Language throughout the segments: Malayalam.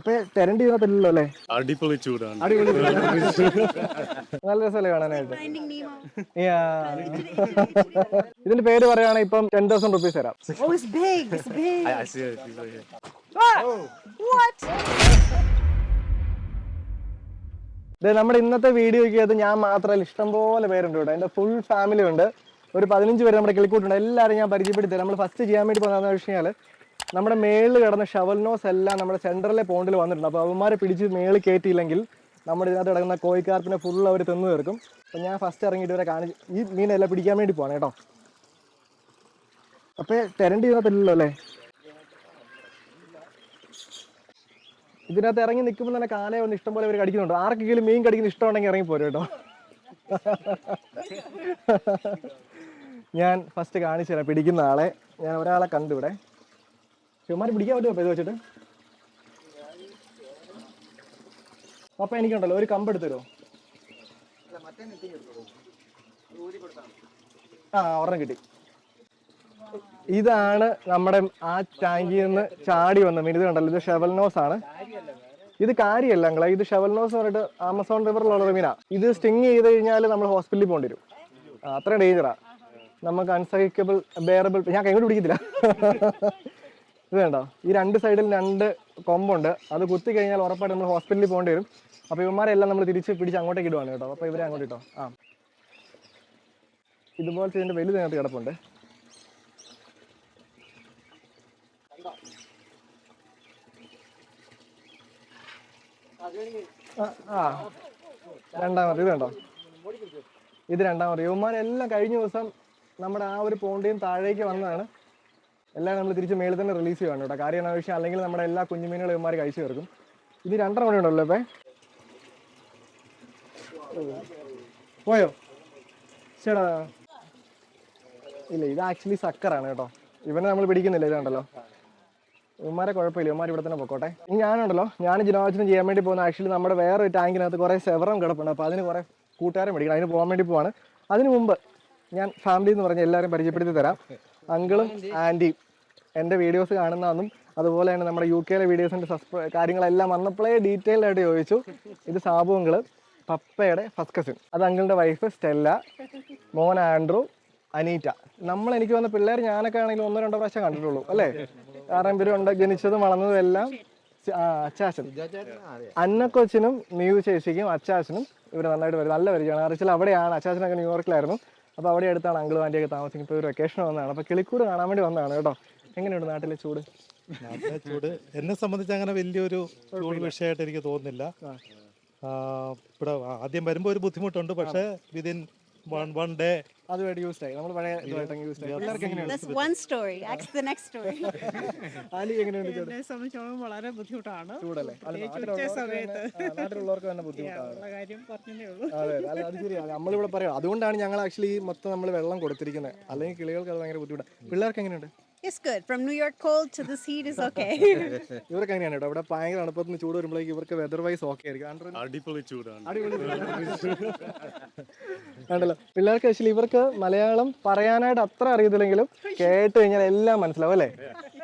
അപ്പൊ തെരണ്ടി ഇതിനകത്തില്ലല്ലോ അല്ലേ? അടിപൊളി ചൂടാണ്. അടിപൊളി നല്ല രസമല്ലേ കാണാനായിട്ട്. ഇതിന്റെ പേര് പറയുകയാണെങ്കിൽ ഇപ്പം ടെൻ തൗസൻഡ് റുപ്പീസ് തരാം. നമ്മുടെ ഇന്നത്തെ വീഡിയോ അത് ഞാൻ മാത്രമല്ല ഇഷ്ടംപോലെ പേരുണ്ട് ഇവിടെ എന്റെ ഫുൾ ഫാമിലി ഉണ്ട്. ഒരു പതിനഞ്ച് പേര് നമ്മുടെ കിളിക്കൂട്ടുണ്ട്. എല്ലാവരും ഞാൻ പരിചയപ്പെടുത്തി നമ്മൾ ഫസ്റ്റ് ചെയ്യാൻ വേണ്ടി പോകുന്നതെന്ന് വെച്ച് കഴിഞ്ഞാൽ നമ്മുടെ മേളിൽ കിടന്ന ഷവൽനോസ് എല്ലാം നമ്മുടെ സെന്ററിലെ പോണ്ടിൽ വന്നിട്ടുണ്ട്. അപ്പോൾ അവന്മാരെ പിടിച്ച് മേളിൽ കയറ്റിയില്ലെങ്കിൽ നമ്മുടെ ഇതിനകത്ത് കിടക്കുന്ന കോഴിക്കാർപ്പിനെ ഫുൾ അവർ തിന്നു തീർക്കും. അപ്പോൾ ഞാൻ ഫസ്റ്റ് ഇറങ്ങിയിട്ട് ഇവരെ കാണിച്ച് ഈ മീനെല്ലാം പിടിക്കാൻ വേണ്ടി പോകണം കേട്ടോ. അപ്പോൾ തെരണ്ടി ഇതിനകത്തില്ലല്ലോ അല്ലേ? ഇതിനകത്ത് ഇറങ്ങി നിൽക്കുമ്പോൾ തന്നെ കാലയെ ഒന്ന് ഇഷ്ടംപോലെ ഇവർ കടിക്കുന്നുണ്ട്. ആർക്കെങ്കിലും മീൻ കടിക്കുന്ന ഇഷ്ടമുണ്ടെങ്കിൽ ഇറങ്ങി പോരും കേട്ടോ. ഞാൻ ഫസ്റ്റ് കാണിച്ചു തരാം. പിടിക്കുന്ന ആളെ. ഞാൻ ഒരാളെ കണ്ടു ഇവിടെ. ചുമ്മാരി പിടിക്കാൻ പറ്റുമോ അപ്പോൾ ഇത് വെച്ചിട്ട്? അപ്പൊ എനിക്കുണ്ടല്ലോ ഒരു കമ്പ് എടുത്തരോ ആ ഒരെണ്ണം കിട്ടി. ഇതാണ് നമ്മുടെ ആ ടാങ്കിൽ നിന്ന് ചാടി വന്ന മീൻ. ഇത് കണ്ടല്ലോ ഇത് ഷെവൽനോസ് ആണ്. ഇത് കാര്യമല്ല നിങ്ങളെ ഇത് ഷെവൽനോസ് എന്ന് പറഞ്ഞിട്ട് ആമസോൺ റിവറിലുള്ള മീനാ. ഇത് സ്റ്റിങ് ചെയ്ത് കഴിഞ്ഞാൽ നമ്മൾ ഹോസ്പിറ്റലിൽ പോകേണ്ടി വരും. ആ, അത്രയും ഡേഞ്ചറാ നമുക്ക് അൺസഹിക്കബിൾ ബെയറബിൾ ഞാൻ കൈകൊണ്ട് പിടിക്കത്തില്ല. ഇത് വേണ്ടോ ഈ രണ്ട് സൈഡിൽ രണ്ട് കൊമ്പുണ്ട് അത് കുത്തി കഴിഞ്ഞാൽ ഉറപ്പായിട്ട് നമ്മൾ ഹോസ്പിറ്റലിൽ പോകേണ്ടി വരും. അപ്പോൾ ഇവന്മാരെല്ലാം നമ്മൾ തിരിച്ച് പിടിച്ച് അങ്ങോട്ടേക്ക് ഇടുവാണ് കേട്ടോ. അപ്പോൾ ഇവരെ അങ്ങോട്ട് ഇട്ടോ. ആ. ഇതുപോലത്തെ ഇതിന്റെ അതിനകത്ത് കിടപ്പുണ്ട്. ആ രണ്ടാമത് ഇത് കണ്ടോ? ഇത് രണ്ടാമത് ഇവന്മാരെല്ലാം കഴിഞ്ഞ ദിവസം നമ്മുടെ ആ ഒരു പോണ്ടിയും താഴേക്ക് വന്നതാണ്. എല്ലാം നമ്മൾ തിരിച്ച് മേളിൽ തന്നെ റിലീസ് ചെയ്യണം കേട്ടോ. കാര്യം എന്താ വെച്ചാൽ അല്ലെങ്കിൽ നമ്മുടെ എല്ലാ കുഞ്ഞുമീനുകളും ഇവന്മാർ കഴിച്ചു തീർക്കും. ഇത് രണ്ടര മണി ഉണ്ടല്ലോ ഇപ്പേ. പോയോ? ചേടാ. ഇല്ല ഇത് ആക്ച്വലി സക്കറാണ് കേട്ടോ. ഇവനെ നമ്മൾ പിടിക്കുന്നില്ല ഇതുണ്ടല്ലോ ഇവന്മാരെ കുഴപ്പമില്ല ഇവന്മാർ ഇവിടെ തന്നെ പൊക്കോട്ടെ. ഇനി ഞാനുണ്ടല്ലോ ഞാൻ ജിനോചനം ചെയ്യാൻ വേണ്ടി പോകുന്ന ആക്ച്വലി നമ്മുടെ വേറെ ഒരു ടാങ്കിനകത്ത് കുറേ സെവറം കിടപ്പുണ്ട്. അപ്പൊ അതിന് കുറേ കൂട്ടുകാരെ മേടിക്കണം. അതിന് പോകാൻ വേണ്ടി പോവാണ്. അതിനു മുമ്പ് ഞാൻ ഫാമിലി എന്ന് പറഞ്ഞ എല്ലാവരും പരിചയപ്പെടുത്തി തരാം. അങ്കിളും ആന്റിയും എന്റെ വീഡിയോസ് കാണുന്നതെന്നും അതുപോലെ തന്നെ നമ്മുടെ യു കെയിലെ വീഡിയോസിന്റെ സബ്സ്ക്രൈ കാര്യങ്ങളെല്ലാം വന്നപ്പോഴേ ഡീറ്റെയിൽഡ് ആയിട്ട് ചോദിച്ചു. ഇത് സാബു അങ്കിൾ പപ്പയുടെ ഫസ്റ്റ് കസിൻ. അത് അങ്കിളിന്റെ വൈഫ് സ്റ്റെല്ല മോൻ ആൻഡ്രൂ അനീറ്റ. നമ്മൾ എനിക്ക് വന്ന പിള്ളേർ ഞാനൊക്കെ ആണെങ്കിലും ഒന്നോ രണ്ടോ പ്രാവശ്യം കണ്ടിട്ടുള്ളൂ അല്ലേ? കാരണം ഇവരുണ്ട് ജനിച്ചതും വളർന്നതും എല്ലാം അച്ചാച്ചൻ. അന്നക്കൊച്ചിനും നീവ് ചേച്ചിക്കും അച്ചാച്ചനും ഇവർ നന്നായിട്ട് വരും നല്ല പരിചയമാണ്. അറിച്ചാൽ അവിടെയാണ് അച്ചാച്ചനൊക്കെ ന്യൂയോർക്കിലായിരുന്നു. അപ്പോൾ അവിടെ അടുത്താണ് അങ്കിളും ആന്റിയൊക്കെ താമസിക്കുന്നത്. ഇപ്പോൾ ഒരു വെക്കേഷൻ വന്നതാണ്. അപ്പോൾ കിളിക്കൂട് കാണാൻ വേണ്ടി വന്നതാണ് കേട്ടോ. എങ്ങനെയുണ്ട് നാട്ടിലെ ചൂട്? നാട്ടിലെ ചൂട് എന്നെ സംബന്ധിച്ച് അങ്ങനെ വലിയൊരു ചൂട് വിഷയമായിട്ട് എനിക്ക് തോന്നുന്നില്ല. ഇവിടെ ആദ്യം വരുമ്പോൾ ഒരു ബുദ്ധിമുട്ടുണ്ട്. പക്ഷേ വിതിൻ വൺ വൺ ഡേ അതുമായിട്ട് യൂസ്ഡ് ആയി. നമ്മൾ പഴയ ഇതുമായിട്ട് യൂസ്ഡ് ആയി. പിള്ളേർക്ക് എങ്ങനെയാണ് That's one story. Ask the next story. ആലി എങ്ങനെയുണ്ട് ചൂട് എന്നെ സംബന്ധിച്ചോളം വളരെ ബുദ്ധിമുട്ടാണ്. ചൂടല്ലേ? നാട്ടിലുള്ളവർക്ക് തന്നെ- ബുദ്ധിമുട്ടാണ്. അതെ. അല്ല അത് ശരിയാണ് നമ്മളിവിടെ പറയാം. അതുകൊണ്ടാണ് ഞങ്ങൾ ആക്ച്വലി മൊത്തം നമ്മൾ വെള്ളം കൊടുത്തിരിക്കുന്നത്. അല്ലെങ്കിൽ കിളികൾക്ക് അത് ഭയങ്കര ബുദ്ധിമുട്ടാണ് പിള്ളേർക്ക് എങ്ങനെയുണ്ട്? It's good from New York York to to this is okay okay. ഇവർക്ക് അങ്ങനെയാണ് കേട്ടോ. ഇവിടെ ഭയങ്കര തണുപ്പത്തിന് ചൂട് വരുമ്പോഴേക്ക് ഇവർക്ക് വെതർ വൈസ് ഓക്കെ ആയിരിക്കും. അടിപൊളി ചൂടാണ്. അടിപൊളി ആണല്ലോ പിള്ളേർക്ക് ആക്ച്വലി ഇവർക്ക് മലയാളം പറയാനായിട്ട് അത്ര അറിയത്തില്ലെങ്കിലും കേട്ട് കഴിഞ്ഞാൽ എല്ലാം മനസ്സിലാവും അല്ലേ?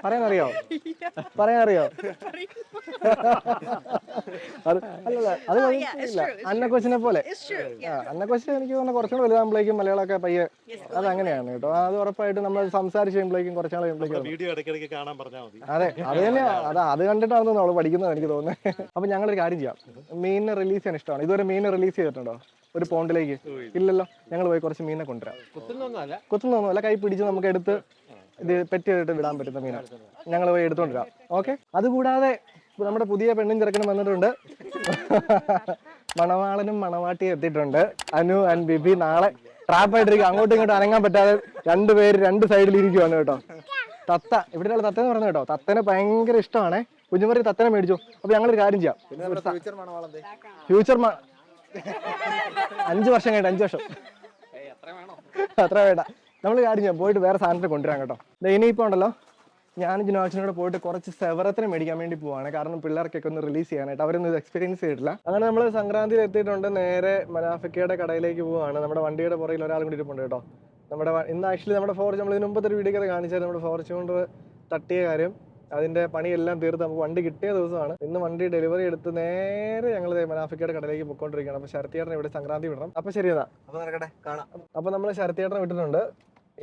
പറയാൻ അറിയോ പറയാൻ അറിയോ അത് അല്ലല്ല അത് കുഴപ്പമില്ല അന്ന കൊച്ചിനെ പോലെ. അന്ന കൊച്ചിനെ എനിക്ക് തോന്നുന്നു കുറച്ചുകൂടെ വലുതാകുമ്പോഴേക്കും മലയാളമൊക്കെ പയ്യെ അത് അങ്ങനെയാണ് കേട്ടോ. അത് ഉറപ്പായിട്ട് നമ്മൾ സംസാരിച്ച് കഴിയുമ്പോഴേക്കും കുറച്ചാൾ കഴിയുമ്പോഴേക്കും വീഡിയോ ഇടയ്ക്കിടയ്ക്ക് കാണാൻ പറഞ്ഞാൽ മതി. അതെ അത് തന്നെയാ അത് അത് കണ്ടിട്ടാണ് നമ്മൾ പഠിക്കുന്നത് എനിക്ക് തോന്നുന്നത്. അപ്പൊ ഞങ്ങളൊരു കാര്യം ചെയ്യാം. മീനിനെ റിലീസ് ചെയ്യാൻ ഇഷ്ടമാണ്. ഇതുവരെ മീനിനെ റിലീസ് ചെയ്തിട്ടുണ്ടോ? ഒരു പോണ്ടിലേക്ക്? ഇല്ലല്ലോ. ഞങ്ങൾ പോയി കുറച്ച് മീനിനെ കൊണ്ടുവരാം. കുത്തുന്നൊന്നുമല്ല. കൈ പിടിച്ച് നമുക്ക് എടുത്ത് ഇത് പെറ്റ് ചെയ്തിട്ട് വിടാൻ പറ്റുന്ന മീനാണ് ഞങ്ങൾ പോയി എടുത്തോണ്ടിരാം ഓക്കെ? അതുകൂടാതെ നമ്മുടെ പുതിയ പെണ്ണും ചെറുക്കനും വന്നിട്ടുണ്ട്. മണവാളനും മണവാട്ടിയും എത്തിയിട്ടുണ്ട്. അനു ആൻഡ് ബിബി നാളെ ട്രാപ്പായിട്ടിരിക്കും അങ്ങോട്ടും ഇങ്ങോട്ടും അനങ്ങാൻ പറ്റാതെ രണ്ടുപേര് രണ്ട് സൈഡിൽ ഇരിക്കുവാണ് കേട്ടോ. തത്ത. ഇവിടെ തത്ത എന്ന് പറഞ്ഞു കേട്ടോ തത്തനെ ഭയങ്കര ഇഷ്ടമാണ്. കുഞ്ഞുമറി തത്തനെ മേടിച്ചു. അപ്പൊ ഞങ്ങളൊരു കാര്യം ചെയ്യാം. ഫ്യൂച്ചർ അഞ്ചു വർഷം കഴിഞ്ഞ അഞ്ചു വർഷം. അത്ര വേണ്ട. നമ്മൾ കാര്യം ചെയ്യാം. പോയിട്ട് വേറെ സാധനത്തിന് കൊണ്ടുവരാം കേട്ടോ. ദേ ഇനിയിപ്പോ ഉണ്ടല്ലോ. ഞാൻ ജിനോച്ചനോട് പോയിട്ട് കുറച്ച് സെവറത്തിന് മേടിക്കാൻ വേണ്ടി പോവാണ്. കാരണം പിള്ളേർക്കൊക്കെ ഒന്ന് റിലീസ് ചെയ്യാനായിട്ട്. അവരൊന്നും ഇത് എക്സ്പീരിയൻസ് ചെയ്തിട്ടില്ല. അങ്ങനെ നമ്മൾ സംക്രാന്തിയിൽ എത്തിയിട്ടുണ്ട്. നേരെ മനാഫിക്കയുടെ കടയിലേക്ക് പോവാണ്. നമ്മുടെ വണ്ടിയുടെ പുറകിൽ ഒരാൾ കൂടി ഇരിപ്പുണ്ട് കേട്ടോ. നമ്മുടെ ഇന്ന് ആക്ച്വലി നമ്മുടെ ഫോർച്ച് നമ്മൾ ഇതിന് മുമ്പത്തെ ഒരു വീഡിയോ കാണിച്ചാൽ നമ്മുടെ ഫോർച്യൂണർ തട്ടിയ കാര്യം. അതിന്റെ പണിയെല്ലാം തീർത്ത് നമുക്ക് വണ്ടി കിട്ടിയ ദിവസമാണ്. ഇന്ന് വണ്ടി ഡെലിവറി എടുത്ത് നേരെ ഞങ്ങൾ മനാഫിക്കയുടെ കടയിലേക്ക് പൊയ്ക്കൊണ്ടിരിക്കുകയാണ്. അപ്പൊ ശരത്തിയേട്ടനെ ഇവിടെ സംക്രാന്തി വിടണം. അപ്പൊ ശരി എന്നാ. അപ്പൊ നടക്കട്ടെ കാണാം. അപ്പൊ നമ്മൾ ശരത്തിയേട്ടനെ വിട്ടിട്ടുണ്ട്.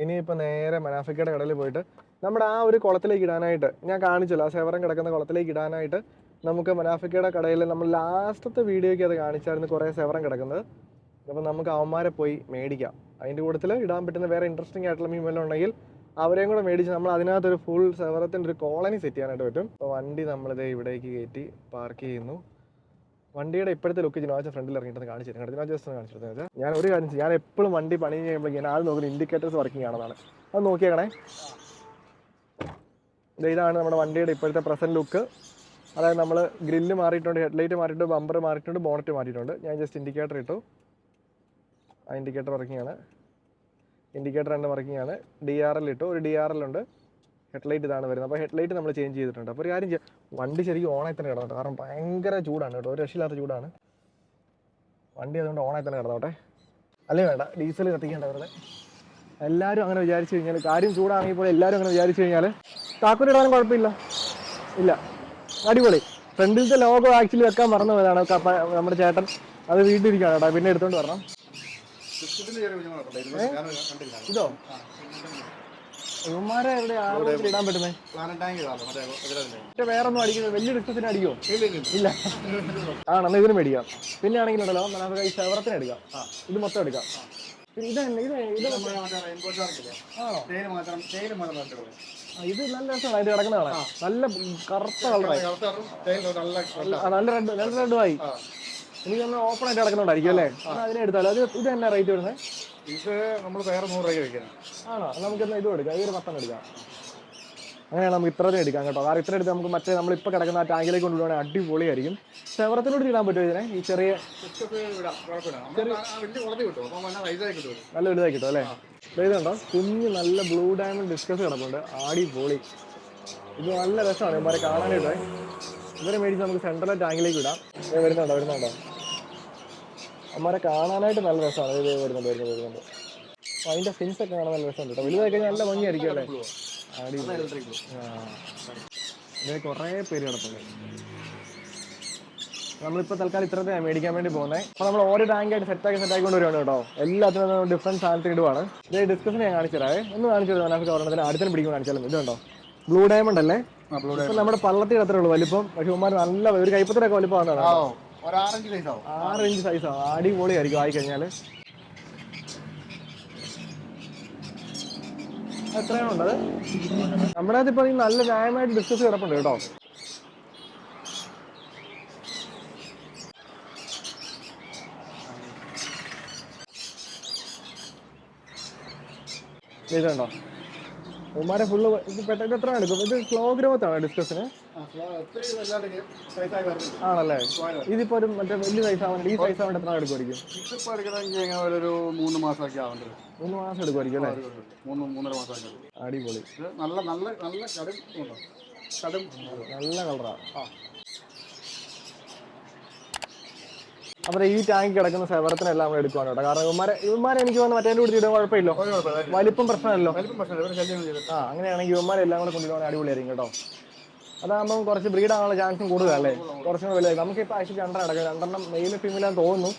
ഇനിയിപ്പോ നേരെ മനാഫിക്കയുടെ കടയിൽ പോയിട്ട് നമ്മുടെ ആ ഒരു കുളത്തിലേക്ക് ഇടാനായിട്ട് ഞാൻ കാണിച്ചല്ലോ. ആ സേവരം കിടക്കുന്ന കുളത്തിലേക്ക് ഇടാനായിട്ട് നമുക്ക് മനാഫിക്കയുടെ കടയിൽ നമ്മൾ ലാസ്റ്റത്തെ വീഡിയോയ്ക്ക് അത് കാണിച്ചായിരുന്നു കുറേ സേവരം കിടക്കുന്നത്. അപ്പോൾ നമുക്ക് അവന്മാരെ പോയി മേടിക്കാം. അതിന്റെ കൂട്ടത്തിൽ ഇടാൻ പറ്റുന്ന വേറെ ഇൻട്രസ്റ്റിംഗ് ആയിട്ടുള്ള മീൻ വല്ലതും ഉണ്ടെങ്കിൽ അവരെയും കൂടെ മേടിച്ച് നമ്മൾ അതിനകത്തൊരു ഫുൾ സെവറത്തിന്റെ ഒരു കോളനി സെറ്റ് ചെയ്യാനായിട്ട് പറ്റും. അപ്പോൾ വണ്ടി നമ്മളിത് ഇവിടേക്ക് കയറ്റി പാർക്ക് ചെയ്യുന്നു. വണ്ടിയുടെ ഇപ്പോഴത്തെ ലുക്ക് ജിനോച്ച ഫ്രണ്ടിൽ ഇറങ്ങിയിട്ട് കാണിച്ചു തരും. ജിനോച്ച ജസ്റ്റ് ഒന്ന് കാണിച്ചു തരുന്നത് ഞാൻ ഒരു കാര്യം ഞാൻ എപ്പോഴും വണ്ടി പണി ചെയ്യുമ്പോൾ ഞാൻ ആദ്യം നോക്കുന്ന ഇൻഡിക്കേറ്റേഴ്സ് വർക്കിംഗ് ആണെന്നാണ്. അത് നോക്കിയേക്കണേ. ഇതാണ് നമ്മുടെ വണ്ടിയുടെ ഇപ്പോഴത്തെ പ്രസന്റ് ലുക്ക് അതായത് നമ്മൾ ഗ്രില്ല് മാറിയിട്ടുണ്ട് ഹെഡ്ലൈറ്റ് മാറിയിട്ടുണ്ട് ബമ്പർ മാറിയിട്ടുണ്ട് ബോണറ്റ് മാറ്റിയിട്ടുണ്ട് ഞാൻ ജസ്റ്റ് ഇൻഡിക്കേറ്റർ ഇട്ടു. ആ ഇൻഡിക്കേറ്റർ വർക്കിംഗ് ആണ്. ഇൻഡിക്കേറ്റർ രണ്ട് വർക്കിംഗ് ആണ്. ഡി ആർ എൽ ഇട്ടു. ഒരു ഡി ആർ എൽ ഉണ്ട്. ഹെഡ്ലൈറ്റ് ഇതാണ് വരുന്നത്. അപ്പോൾ ഹെഡ്ലൈറ്റ് നമ്മൾ ചേഞ്ച് ചെയ്തിട്ടുണ്ട്. അപ്പോൾ ഒരു കാര്യം ചെയ്യാം. വണ്ടി ശരിക്കും ഓണായി തന്നെ കിടന്നോട്ടെ കാരണം ഭയങ്കര ചൂടാണ് കേട്ടോ. ഒരു രക്ഷയില്ലാത്ത ചൂടാണ്. വണ്ടി അതുകൊണ്ട് ഓണായി തന്നെ കിടന്നോട്ടെ. അല്ലേ വേണ്ട. ഡീസൽ കത്തിക്കേണ്ട വെറുതെ. എല്ലാവരും അങ്ങനെ വിചാരിച്ചു കഴിഞ്ഞാൽ കാര്യം ചൂടാണെങ്കിൽ പോലും എല്ലാവരും അങ്ങനെ വിചാരിച്ചു കഴിഞ്ഞാൽ താക്കോലിടാനും കുഴപ്പമില്ല. ഇല്ല. അടിപൊളി. ഫ്രണ്ടിലത്തെ ലോഗോ ആക്ച്വലി വെക്കാൻ മറന്നു പോയതാണ് നമ്മുടെ ചേട്ടൻ അത് വീട്ടിലിരിക്കുകയാണ് കേട്ടോ. പിന്നെ എടുത്തുകൊണ്ട് വരണം. ഇതോ? ഇവന്മാരെ എവിടെ ആളുകൾ ഇടാൻ പറ്റുന്നേ? മറ്റേ വേറെ ഒന്നും അടിക്കുന്നത് വലിയ ഡിസ്റ്റൻസിന് അടിക്കോ ഇല്ല ആണെന്ന് ഇതിന് മേടിക്കാം. പിന്നെ ആണെങ്കിലുണ്ടല്ലോ നമുക്ക് ഈ ശവറത്തിന് എടുക്കാം. ഇത് മൊത്തം എടുക്കാം. ഇത് ഇത് ഇത് ഇത് നല്ല രസമാണ്. അതിന്റെ കിടക്കുന്ന കാണാൻ നല്ല കറുത്ത കളറായി. നല്ല റെഡ് നല്ല റെഡുമായി എനിക്ക് നമ്മൾ ഓപ്പൺ ആയിട്ട് കിടക്കുന്നുണ്ടായിരിക്കും അല്ലേ? അതിനെ എടുത്താലോ? അത് ഇത് തന്നെ റേറ്റ് വരുന്നത് ഇത് നമ്മൾ വേറെ നൂറ് രൂപ വെക്കണം ആണോ? എന്നാ നമുക്ക് എന്നാ ഇതും എടുക്കാം. ഈ ഒരു പത്തെണ്ണം എടുക്കാം. അങ്ങനെയാണ് നമുക്ക് ഇത്രയും എടുക്കാം കേട്ടോ. കാരണം ഇത്ര എടുത്ത് നമുക്ക് മറ്റേ നമ്മളിപ്പോൾ കിടക്കുന്ന ആ ടാങ്കിലേക്ക് കൊണ്ടുപോകണേ അടിപൊളിയായിരിക്കും. ചെവറത്തിനോട് ഇടാൻ പറ്റുമോ ഇതിനെ? ഈ ചെറിയ നല്ല വലുതായി കിട്ടും അല്ലേ? ഇതുണ്ടോ? കുഞ്ഞ് നല്ല ബ്ലൂ ഡയമണ്ട് ഡിസ്കസ് കിടപ്പുണ്ട്. അടിപൊളി. ഇത് നല്ല രസമാണ്. ഇവന്മാരെ കാണാനായിട്ട്. ഇവരെ മേടിച്ച് നമുക്ക് സെൻട്രൽ ടാങ്കിലേക്ക് ഇടാം. വരുന്നുണ്ടോ? വരുന്നുണ്ടോ? അമ്മമാരെ കാണാനായിട്ട് നല്ല രസമാണ്. ഇത് വരുന്നുണ്ട് വരുന്നുണ്ട് വരുന്നുണ്ട്. അപ്പൊ അതിന്റെ ഫിൻസ് ഒക്കെ കാണാൻ നല്ല രസമുണ്ട് കേട്ടോ. വലുതായി കഴിഞ്ഞാൽ നല്ല ഭംഗിയായിരിക്കും അല്ലേ? അടിപൊളി. കുറേ പേര് കിടപ്പുണ്ട്. നമ്മളിപ്പോൾ തൽക്കാലം ഇത്രത്തെ മേടിക്കാൻ വേണ്ടി പോകുന്നത് അപ്പോൾ നമ്മൾ ഓരോ ടാങ്കായിട്ട് സെറ്റാക്കി സെറ്റാക്കി കൊണ്ടുവരുവാണ് കേട്ടോ. എല്ലാത്തിനും ഡിഫറന്റ് സാധനത്തിൽ ഇടുവാണ്. ഇത് ഡിസ്കഷൻ ഞാൻ കാണിച്ചു ഒന്ന് കാണിച്ചു തരാം. നമുക്ക് ഒരെണ്ണത്തിന് അടുത്തിന് പിടിക്കുമ്പോൾ കാണിച്ചാലും ഇതുണ്ടോ? ബ്ലൂ ഡയമണ്ട് അല്ലേ? നമ്മുടെ പള്ളത്തിൽ അത്രേ ഉള്ളൂ വലിപ്പം. പക്ഷെ ഉമ്മാർ നല്ല ഒരു കൈപ്പത്തിലൊക്കെ വലിപ്പമാണ് ഒരു ആറഞ്ച് സൈസ് ആവും. അടിപൊളി ആയിരിക്കും ആയി കഴിഞ്ഞാൽ എത്രയാണ് ഉണ്ടത് നമ്മുടെ അതിപ്പോ ഇപ്പൊ നല്ല ന്യായമായിട്ട് ഡിസ്കസ് കിടപ്പുണ്ട് കേട്ടോ. ഇതുണ്ടോ ഉമ്മാരെ ഫുള്ള് ഇത് പെട്ടെന്ന് എത്ര എടുക്കും ഇത് സ്ലോ ഗ്രോത്ത് ആണ് ഡിസ്കസിന് ആണല്ലേ? ഇതിപ്പോ ഒരു മറ്റേ വലിയ സൈസ് ആവാൻ ഈ സൈസ് ആവേണ്ട എത്ര എടുക്കുമായിരിക്കും ഒരു മൂന്ന് മാസമൊക്കെ ആവേണ്ടത് മൂന്ന് മാസം എടുക്കുമായിരിക്കും അല്ലേ? മൂന്ന് മൂന്നര മാസമൊക്കെ അടിപൊളി. നല്ല നല്ല നല്ല കടും ഉണ്ടോ? കടും. നല്ല കളറാ. അപ്പൊ ഈ ടാങ്ക് കിടക്കുന്ന സെവറത്തിനെല്ലാം നമ്മൾ എടുക്കുവാണ് കേട്ടോ. കാരണം ഇവന്മാരെ ഇവന്മാരെ എനിക്ക് വന്ന് മറ്റേ കൂടി ഇടാൻ കുഴപ്പമില്ലോ. വലിപ്പം പ്രശ്നമല്ലോ. ചെയ്ത് ആ അങ്ങനെയാണെങ്കിൽ ഇവന്മാരെല്ലാം കൂടെ കൊണ്ടുപോകാൻ അടിപൊളിയായിരിക്കും കേട്ടോ. അതാകുമ്പോൾ കുറച്ച് ബ്രീഡ് ആവാനുള്ള ചാൻസും കൂടുതലല്ലേ കുറച്ചും കൂടെ വലുതായി നമുക്ക് ഇപ്പൊ ആഴ്ച രണ്ടെണ്ണം അടക്കാം രണ്ടെണ്ണം മെയിലും ഫീമെയിലും തോന്നുന്നു.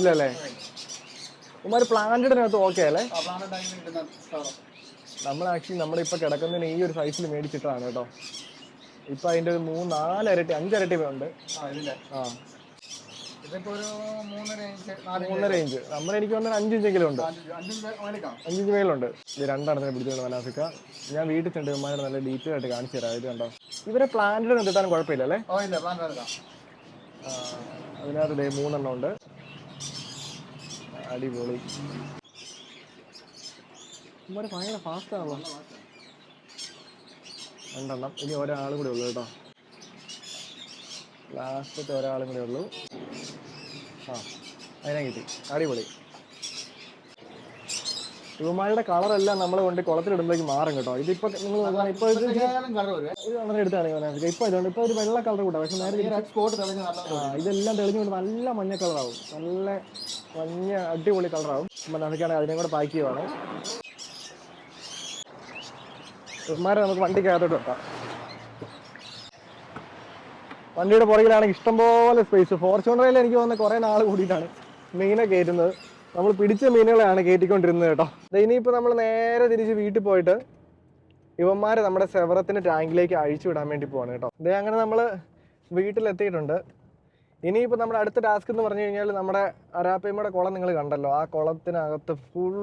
ഇല്ലല്ലേ ഇവന്മാർ പ്ലാന്റിനകത്ത് ഓക്കെ അല്ലേ? നമ്മൾ ആക്ച്വലി നമ്മുടെ ഇപ്പൊ കിടക്കുന്നതിന് ഈ ഒരു സൈസിൽ മേടിച്ചിട്ടാണ് കേട്ടോ. ഇപ്പൊ അതിന്റെ ഒരു മൂന്ന് നാലരട്ടി അഞ്ചരട്ടി ഉണ്ട് ആ ഇതിന്റെ ആ ഇതിപ്പോ ഒരു മൂന്നര ഇഞ്ച് നമ്മുടെ എനിക്ക് വന്നാൽ അഞ്ചിഞ്ചെങ്കിലും ഉണ്ട്. അഞ്ചിഞ്ച് മേലുണ്ട്. ഇത് രണ്ടെണ്ണത്തിന് പിടിച്ചുകൊണ്ട് മനാഫിക്ക ഞാൻ വീട്ടിൽ ചെണ്ട് നല്ല ഡീറ്റെയിൽ ആയിട്ട് കാണിച്ചു തരാം. ഇത് കണ്ടോ? ഇവരെ പ്ലാന്റിൽ നിർത്തിട്ടാലും കുഴപ്പമില്ല അല്ലേ? അതിനകത്ത് മൂന്നെണ്ണം ഉണ്ട്. അടിപൊളി. ഭയങ്കര ഫാസ്റ്റ് ആണല്ലോ. രണ്ടെണ്ണം. ഇനി ഒരാളും കൂടെ ഉള്ളു കേട്ടോ. ലാസ്റ്റത്തെ ഒരാളും കൂടെ ഉള്ളൂ. ആ അതിനെ കിട്ടി. അടിപൊളി. ഇവന്മാരുടെ കളറെല്ലാം നമ്മൾ കൊണ്ട് കുളത്തിലിടുമ്പോഴേക്ക് മാറും കേട്ടോ. ഇതിപ്പോ നിങ്ങൾ ഇപ്പൊ അങ്ങനെ കളർ എടുത്താണ് ഇപ്പൊ ഇതുണ്ട്. ഇപ്പൊ ഒരു വെള്ള കളർ കൂട്ടാ. പക്ഷെ നേരെ ഇതെല്ലാം തെളിഞ്ഞുകൊണ്ട് നല്ല മഞ്ഞ കളറാവും. നല്ല മഞ്ഞ അടിപൊളി കളറാവും. അപ്പൊ നമുക്കാണെങ്കിൽ അതിനെ കൂടെ പാക്ക് ചെയ്യുവാണ്. ഇവന്മാരെ നമുക്ക് വണ്ടിക്കകത്തോട്ട് വെക്കാം. വണ്ടിയുടെ പുറകിലാണെങ്കിൽ ഇഷ്ടംപോലെ സ്പേസ് ഫോർച്യൂണറിൽ എനിക്ക് വന്ന കുറേ നാൾ കൂടിയിട്ടാണ് മീനെ കയറ്റുന്നത്. നമ്മൾ പിടിച്ച മീനുകളെയാണ് കയറ്റിക്കൊണ്ടിരുന്നത് കേട്ടോ. ഇനിയിപ്പോൾ നമ്മൾ നേരെ തിരിച്ച് വീട്ടിൽ പോയിട്ട് ഇവന്മാരെ നമ്മുടെ സെവറത്തിന് ടാങ്കിലേക്ക് അഴിച്ചു വിടാൻ വേണ്ടി പോവാണ് കേട്ടോ. ഇതേ അങ്ങനെ നമ്മൾ വീട്ടിലെത്തിയിട്ടുണ്ട്. ഇനിയിപ്പോൾ നമ്മുടെ അടുത്ത ടാസ്ക് എന്ന് പറഞ്ഞു കഴിഞ്ഞാൽ നമ്മുടെ അരാപ്പയമ്മയുടെ കുളം നിങ്ങൾ കണ്ടല്ലോ. ആ കുളത്തിനകത്ത് ഫുൾ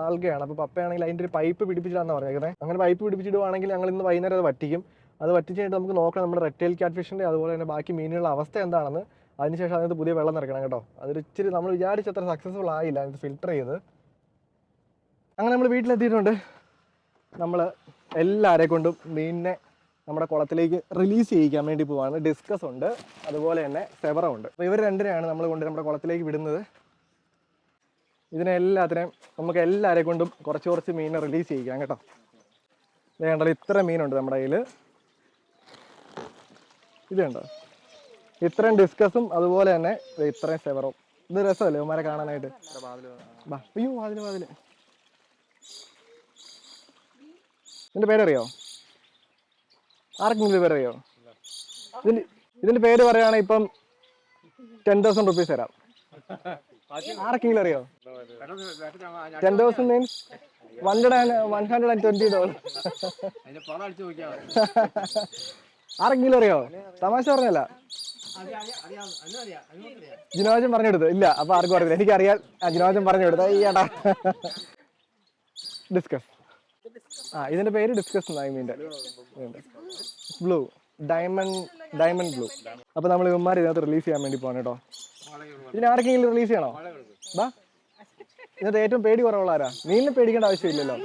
ആൽഗയാണ്. അപ്പോൾ പപ്പയാണെങ്കിൽ അതിന്റെ ഒരു പൈപ്പ് പിടിപ്പിച്ചിടാന്ന് പറഞ്ഞേക്കുന്നത് അങ്ങനെ പൈപ്പ് പിടിപ്പിച്ചിടുവാണെങ്കിൽ ഞങ്ങൾ ഇന്ന് വൈകുന്നേരം അത് വറ്റിക്കും. അത് വറ്റിച്ച് കഴിഞ്ഞിട്ട് നമുക്ക് നോക്കണം നമ്മുടെ റെറ്റൈൽ ക്യാറ്റ് ഫിഷിന്റെ അതുപോലെ തന്നെ ബാക്കി മീനുകളുടെ അവസ്ഥ എന്താണെന്ന്. അതിനുശേഷം അതിനകത്ത് പുതിയ വെള്ളം നിറക്കണം കേട്ടോ. അതൊരു ഇച്ചിരി നമ്മൾ വിചാരിച്ചത്ര സക്സസ്ഫുൾ ആയില്ല അതിനകത്ത് ഫിൽട്ടർ ചെയ്ത്. അങ്ങനെ നമ്മൾ വീട്ടിലെത്തിയിട്ടുണ്ട്. നമ്മൾ എല്ലാവരെ കൊണ്ടും മീനിനെ നമ്മുടെ കുളത്തിലേക്ക് റിലീസ് ചെയ്യിക്കാൻ വേണ്ടി പോവാണ്. ഡിസ്കസ് ഉണ്ട് അതുപോലെ തന്നെ സെവറ ഉണ്ട്. അപ്പോൾ ഇവർ രണ്ടിനെയാണ് നമ്മൾ കൊണ്ട് നമ്മുടെ കുളത്തിലേക്ക് വിടുന്നത്. ഇതിനെ എല്ലാത്തിനെയും നമുക്ക് എല്ലാവരെ കൊണ്ടും കുറച്ച് കുറച്ച് മീനിനെ റിലീസ് ചെയ്യിക്കാം കേട്ടോ. ഇത് കണ്ടല്ലോ ഇത്ര മീനുണ്ട് നമ്മുടെ കയ്യിൽ ഇത് കണ്ടോ ഇത്രയും ഡിസ്കസും അതുപോലെ തന്നെ ഇത്രയും സെവറും ഇത് രസമല്ലേ ഇവന്മാരെ കാണാനായിട്ട്? ബാ അയ്യോ വാതിൽ വാതിൽ. ഇതിന്റെ പേരറിയോ? ആർക്കെങ്കിലും ഇതിന്റെ പേരറിയോ? ഇതിന്റെ ഇതിന്റെ പേര് പറയുകയാണെങ്കിൽ ഇപ്പം ടെൻ തൗസൻഡ് റുപ്പീസ് തരാം. ആർക്കെങ്കിലും അറിയോ? Ten thousand means one hundred one hundred and twenty dollar ആർക്കെങ്കിലും അറിയോ? തമാശ പറഞ്ഞല്ല ജിനോജൻ പറഞ്ഞെടുത്തു ഇല്ല അപ്പൊ ആർക്കും അറിയില്ല. എനിക്ക് അറിയാൻ ജിനോജൻ പറഞ്ഞു ഈ ഏട്ടാ. ഡിസ്കസ് ആ ഇതിന്റെ പേര് ഡിസ്കസ് ഐ മീന്റെ. ബ്ലൂ ഡയമണ്ട് ഡയമണ്ട് ബ്ലൂ അപ്പൊ നമ്മൾ ഇവന്മാർ ഇതിനകത്ത് റിലീസ് ചെയ്യാൻ വേണ്ടി പോകണം കേട്ടോ. ഇതിന് ആർക്കെങ്കിലും റിലീസ് ചെയ്യണോ? ബാ. ഇതിനകത്ത് ഏറ്റവും പേടി കുറവുള്ള ആരാ? മീനിനെ പേടിക്കേണ്ട ആവശ്യമില്ലല്ലോ.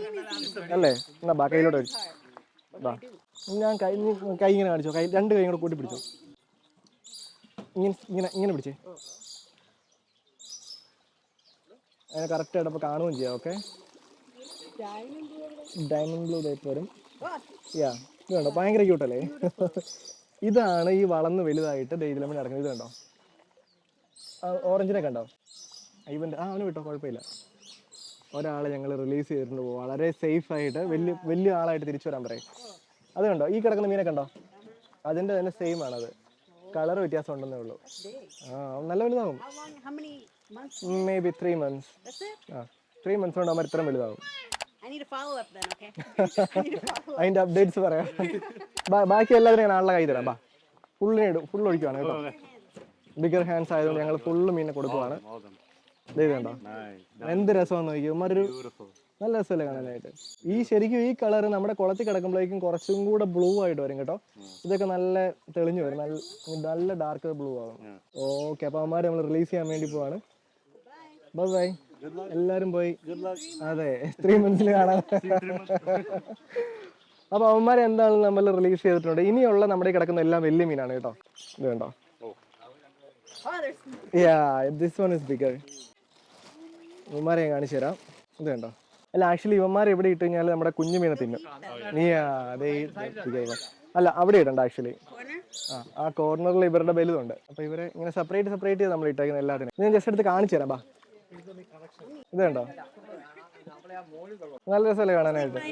അല്ലേ? എന്നാ ബാ കയ്യിലോട്ട് വരും. ബാ. ഞാൻ കൈ കൈ ഇങ്ങനെ കാണിച്ചോ. കൈ രണ്ട് കൈ കൂടെ കൂട്ടി പിടിച്ചോ ഇങ്ങനെ ഇങ്ങനെ ഇങ്ങനെ പിടിച്ചേ. അതിനെ കറക്റ്റ് അപ്പോൾ കാണുകയും ചെയ്യാം ഓക്കെ ഡയമണ്ട് ബ്ലൂ ടൈപ്പ് വരും. യാ ഇത് കണ്ടോ? ഭയങ്കര ക്യൂട്ടല്ലേ ഇതാണ് ഈ വളർന്ന് വലുതായിട്ട് ദൈവം നടക്കുന്നത് ഇത് കണ്ടോ? ഓറഞ്ചിനെ കണ്ടോ? ഇവന്റെ ആ അവന് വിട്ടോ കുഴപ്പമില്ല. ഒരാളെ ഞങ്ങൾ റിലീസ് ചെയ്തിട്ടുണ്ട്. വളരെ സേഫ് ആയിട്ട് വലിയ വലിയ ആളായിട്ട് തിരിച്ചു വരാൻ പറയും. അത് കണ്ടോ? ഈ കിടക്കുന്ന മീനെ കണ്ടോ? അതിന്റെ തന്നെ സെയിം ആണത്. കളർ വ്യത്യാസം ഉണ്ടെന്നേ ഉള്ളൂ. ആ നല്ല months? May be three months ആ ത്രീ മന്ത്സ് കൊണ്ട് അവന്മാർ ഇത്രയും വലുതാവും. I need a follow up then, okay? I need a follow അതിന്റെ അപ്ഡേറ്റ്സ് പറയാം. ബാക്കി എല്ലാവരും ഞാൻ ആളുടെ കൈ തരാം. ബാ ഫുള്ളിനെ ഇടും. ഫുൾ ഒഴിക്കുവാണ് കേട്ടോ. ബിഗർ ഹാൻഡ്സ് ആയതുകൊണ്ട് ഞങ്ങൾ ഫുള്ള് മീനെ കൊടുക്കുവാണ്. ദേ ഇത് കണ്ടോ? എന്ത് രസമാണെന്ന് നോക്കി ഇവന്മാരൊരു നല്ല രസമല്ലേ കാണാനായിട്ട്. ഈ ശരിക്കും ഈ കളർ നമ്മുടെ കുളത്തിൽ കിടക്കുമ്പോഴേക്കും കുറച്ചും കൂടെ ബ്ലൂ ആയിട്ട് വരും കേട്ടോ. ഇതൊക്കെ നല്ല തെളിഞ്ഞു വരും. നല്ല നല്ല ഡാർക്ക് ബ്ലൂ ആകും ഓക്കെ അപ്പൊ അവന്മാർ നമ്മൾ റിലീസ് ചെയ്യാൻ വേണ്ടി പോവാണ്. ബൈ ബൈ എല്ലാരും പോയി. അതെ ത്രീ മന്ത്സിൽ കാണാൻ അപ്പൊ അവന്മാരെ എന്താണ് നമ്മൾ റിലീസ് ചെയ്തിട്ടുണ്ട്? ഇനിയുള്ള നമ്മുടെ കിടക്കുന്ന എല്ലാം വലിയ മീനാണ് കേട്ടോ. ഇത് കണ്ടോ? Yeah this one is bigger അവന്മാരെ ഞാൻ കാണിച്ചു തരാം ഇത് കണ്ടോ? അല്ല ആക്ച്വലി ഇവന്മാർ എവിടെ ഇട്ട് കഴിഞ്ഞാൽ നമ്മുടെ കുഞ്ഞു മീനെ തിന്നും. നീ അതേ അല്ല അവിടെ ഇടണ്ട ആക്ച്വലി ആ ആ കോർണറിൽ ഇവരുടെ ബലുതുണ്ട് അപ്പൊ ഇവരെ ഇങ്ങനെ സെപ്പറേറ്റ് സെപ്പറേറ്റ് ചെയ്ത് നമ്മൾ ഇട്ടേക്കുന്ന എല്ലാത്തിനും. ഞാൻ ജസ്റ്റ് എടുത്ത് കാണിച്ചു തരാം ബാ. ഇത് കണ്ടോ? നല്ല രസമല്ലേ കാണാനായിട്ട്.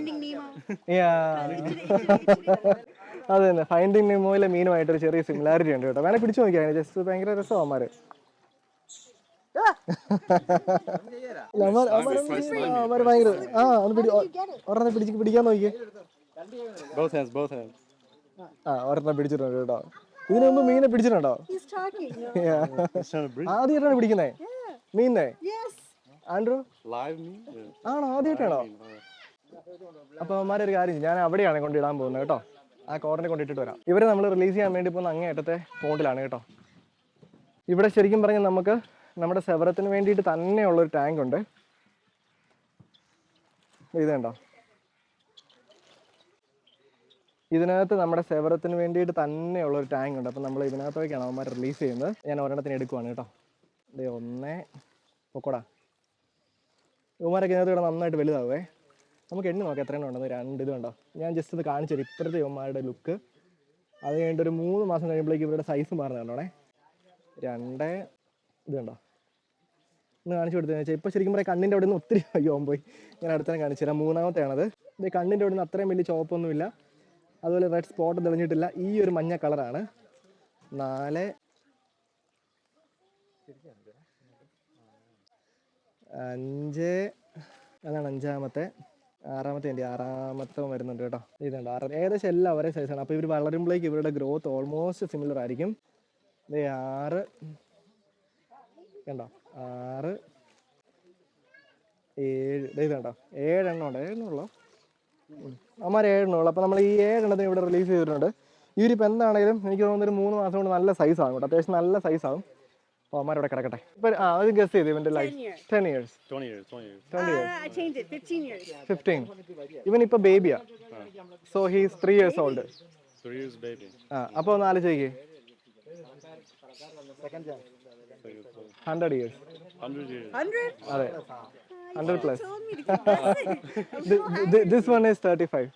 അതെ തന്നെ. ഫൈൻഡിങ് മീനുമായിട്ട് ഒരു ചെറിയ സിമിലാരിറ്റി ഉണ്ട് കേട്ടോ. വേണേ പിടിച്ചു നോക്കിയാൽ ജസ്റ്റ് ഭയങ്കര രസമാന്മാര് അവന്മാര് ഭയങ്കര ആ ഒരെണ്ണം പിടിച്ച് പിടിക്കാൻ നോക്കിയേ. Both hands, both hands. ആ ഒരെണ്ണം പിടിച്ചിട്ടുണ്ട് കേട്ടോ. ഇതിനു മുമ്പ് മീനെ പിടിച്ചിട്ടുണ്ടോ. ആദ്യമായിട്ടാണ് പിടിക്കുന്നേ? മീനെ. ആൻഡ്രൂ? ആണോ? ആദ്യമായിട്ടാണോ? അപ്പൊ അവന്മാരെ ഒരു കാര്യം. ഞാൻ അവിടെയാണ് കൊണ്ടിടാൻ പോകുന്നത് കേട്ടോ. ആ കോറിനെ കൊണ്ടിട്ടിട്ട് വരാം. ഇവരെ നമ്മൾ റിലീസ് ചെയ്യാൻ വേണ്ടി പോകുന്ന അങ്ങേയറ്റത്തെ പോണ്ടിലാണ് കേട്ടോ. ഇവിടെ ശരിക്കും പറഞ്ഞാൽ നമുക്ക് നമ്മുടെ സെവറത്തിന് വേണ്ടിയിട്ട് തന്നെയുള്ളൊരു ടാങ്ക് ഉണ്ട്. ഇത് കണ്ടോ? ഇതിനകത്ത് നമ്മുടെ സെവറത്തിന് വേണ്ടിയിട്ട് തന്നെയുള്ള ഒരു ടാങ്ക് ഉണ്ട്. അപ്പം നമ്മൾ ഇതിനകത്തേക്കാണ് അവന്മാർ റിലീസ് ചെയ്യുന്നത്. ഞാൻ ഒരെണ്ണത്തിന് എടുക്കുവാണ് കേട്ടോ. ദേ ഒന്ന് പൊക്കോടാ. ഇവന്മാരൊക്കെ ഇതിനകത്ത് ഇവിടെ നന്നായിട്ട് വലുതാവേ. നമുക്ക് എണ്ണി നോക്കാം എത്രയെണ്ണം ഉണ്ടെന്ന്. രണ്ട് ഇത് കണ്ടോ? ഞാൻ ജസ്റ്റ് ഇത് കാണിച്ചു ഇപ്പോഴത്തെ ഇവന്മാരുടെ ലുക്ക് അത് കഴിഞ്ഞിട്ട് ഒരു മൂന്ന് മാസം കഴിയുമ്പോഴേക്കും ഇവരുടെ സൈസ് മാറുന്ന കണ്ടോണേ? രണ്ട് ഇത് കണ്ടോ? ഒന്ന് കാണിച്ചു കൊടുത്തതെന്ന് വെച്ചാൽ ഇപ്പോൾ ശരിക്കും പറയാം കണ്ണിന്റെ അവിടെ നിന്ന് ഒത്തിരി അയ്യോ പോയി ഞാൻ അടുത്തന്നെ കാണിച്ചു തരാം. മൂന്നാമത്തെയാണത്. ഇത് കണ്ണിന്റെ അവിടെ നിന്ന് അത്രയും വലിയ ചുവപ്പൊന്നുമില്ല. അതുപോലെ റെഡ് സ്പോട്ട് തെളിഞ്ഞിട്ടില്ല. ഈ ഒരു മഞ്ഞ കളറാണ്. നാല്. അഞ്ച്. അതാണ് അഞ്ചാമത്തെ. ആറാമത്തെ എന്റെ ആറാമത്തെ വരുന്നുണ്ട് കേട്ടോ. ഇതുണ്ട് ആറ് ഏകദേശം എല്ലാം ഒരേ സൈസാണ് അപ്പോൾ ഇവർ വളരുമ്പോഴേക്ക് ഇവരുടെ ഗ്രോത്ത് ഓൾമോസ്റ്റ് സിമിലർ ആയിരിക്കും. ഇത് ആറ്. കണ്ടോ? ആറ് ഏഴ് ഇത് കണ്ടോ ഏഴെണ്ണം ഉണ്ട് ഏഴെണ്ണം ഉള്ളോ അമ്മാർ ഏഴെണ്ണം ഉള്ളു അപ്പോൾ നമ്മൾ ഈ ഏഴെണ്ണത്തിന് ഇവിടെ റിലീസ് ചെയ്തിട്ടുണ്ട്. ഈ ഒരു ഇപ്പം എന്താണെങ്കിലും എനിക്ക് തോന്നുന്നൊരു ഒരു മൂന്ന് മാസം കൊണ്ട് നല്ല സൈസ് ആകും കേട്ടോ. അത്യാവശ്യം നല്ല സൈസ് ആകും അപ്പോൾ അമ്മമാർ ഇവിടെ കിടക്കട്ടെ. ഇപ്പം ആ അത് ഗസ് ചെയ്ത് ഇവന്റെ life 10 years. Ten years 20 years, 20 years. Twenty years I it. 15 years. Fifteen ഇവൻ ഇപ്പോൾ ബേബിയാ so he's three years old. ആ അപ്പോൾ ഒന്ന് ആലോചിക്കേ. Hundred years 100 years. 100? അതെ. Hundred plus. This one is thirty five.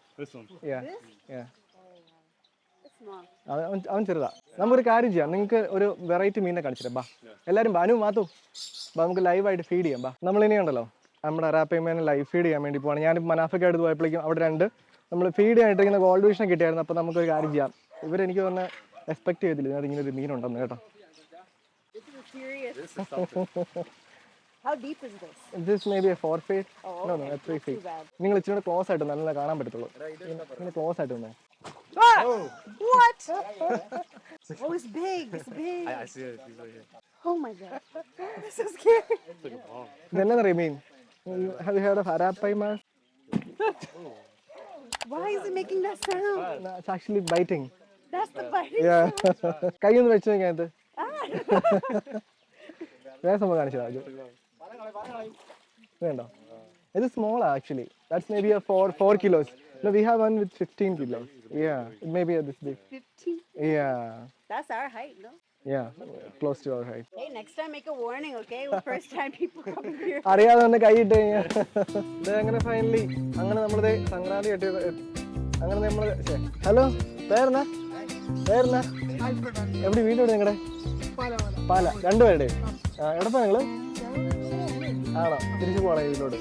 അവൻ ചെറുതാ. നമുക്കൊരു കാര്യം ചെയ്യാം. നിങ്ങൾക്ക് ഒരു വെറൈറ്റി മീനെ കാണിച്ചിട്ട് ബാ. എല്ലാവരും ബാനു മാത്തു. ബാ നമുക്ക് ലൈവായിട്ട് ഫീഡ് ചെയ്യാം. ബാ. നമ്മളിനി ഉണ്ടല്ലോ. നമ്മുടെ റാപ്പേമേനെ ലൈവ് ഫീഡ് ചെയ്യാൻ വേണ്ടി പോവാണ്. ഞാൻ മനാഫയ്ക്കായിട്ട് പോയപ്പോഴേക്കും അവിടെ രണ്ട് നമ്മൾ ഫീഡ് ചെയ്യാനിട്ടിരിക്കുന്ന ഗോൾഡ് വിഷൻ കിട്ടിയായിരുന്നു. അപ്പോൾ നമുക്കൊരു കാര്യം ചെയ്യാം. ഇവരെനിക്ക് തന്നെ എക്സ്പെക്ട് ചെയ്തില്ല? ഇതിനകത്ത് ഇങ്ങനെ ഒരു മീനുണ്ടെന്ന് കേട്ടോ. This is serious. How deep is this? This maybe a four feet Oh, no no okay. Three Not too feet bad. നിങ്ങൾ ഇച്ചിരി ക്ലോസ് ആയിട്ട് നല്ല കാണാൻ പറ്റത്തുള്ളൂ ഇങ്ങനെ ക്ലോസ് ആയിട്ട് തന്നെ Ah! What? oh, it's big. It's big. I see it. He's right here. Oh my god. This is scary. It's like a bomb. ഇതെന്നറിയ mean have you heard of arapaima Why is it making that sound? It's actually biting That's the biting. കൈ ഒന്ന് വെച്ച് നോക്കിയത് വേറെ സംഭവം കാണിച്ചതാ ഇത് വേണ്ടോ ഇത് small actually that's maybe four four kilos No, we have one with 15 kilos. Yeah, it may be this big. 15. Yeah, That's our height, no? yeah, close to our height. Hey, next time make a warning, okay? First time people coming here. അറിയാതെ തന്നെ കൈയിട്ട് കഴിഞ്ഞാൽ ഇത് അങ്ങനെ ഫൈനലി അങ്ങനെ നമ്മളിത് സംക്രാന്തി കെട്ടി അങ്ങനെ നമ്മൾ ഹലോ പേരെന്നാ പേരെന്നാ എവിടെ വീട് എവിടെ നിങ്ങളുടെ പാല. രണ്ടുപേരുടെ? എവിടെ നിങ്ങൾ? ആണോ? തിരിച്ചു പോകണേ വീട്ടിലോട്ട്